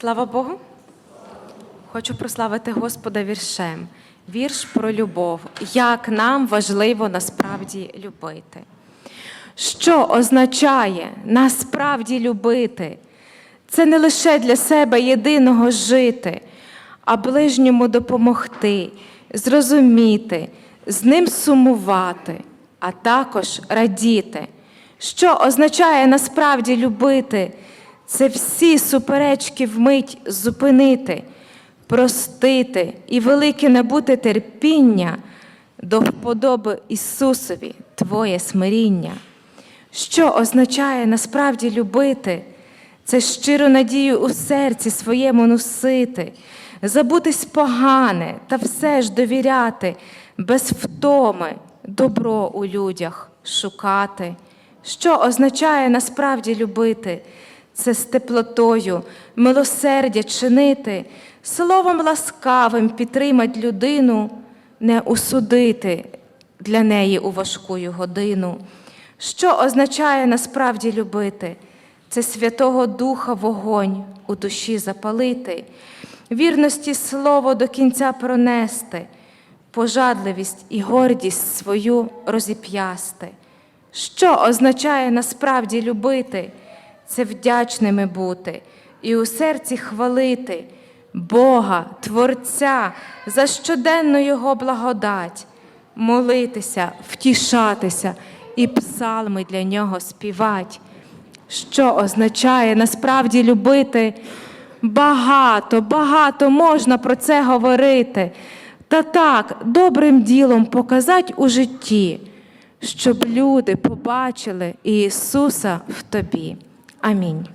Слава Богу. Хочу прославити Господа віршем. Вірш про любов. Як нам важливо насправді любити. Що означає насправді любити? Це не лише для себе єдиного жити, а ближньому допомогти, зрозуміти, з ним сумувати, а також радіти. Що означає насправді любити? Це всі суперечки вмить зупинити, простити і велике набути терпіння до вподоби Ісусові Твоє смиріння. Що означає насправді любити? Це щиру надію у серці своєму носити, забутись погане та все ж довіряти, без втоми добро у людях шукати. Що означає насправді любити? Це з теплотою, милосердя чинити, словом ласкавим підтримать людину, не усудити для неї у важкую годину. Що означає насправді любити? Це Святого Духа вогонь у душі запалити, вірності слово до кінця пронести, пожадливість і гордість свою розіп'ясти. Що означає насправді любити? Це вдячними бути і у серці хвалити Бога, Творця за щоденну Його благодать, молитися, втішатися і псалми для нього співать. Що означає насправді любити? Багато, багато можна про це говорити. Та так, добрим ділом показати у житті, щоб люди побачили Ісуса в тобі. Амінь.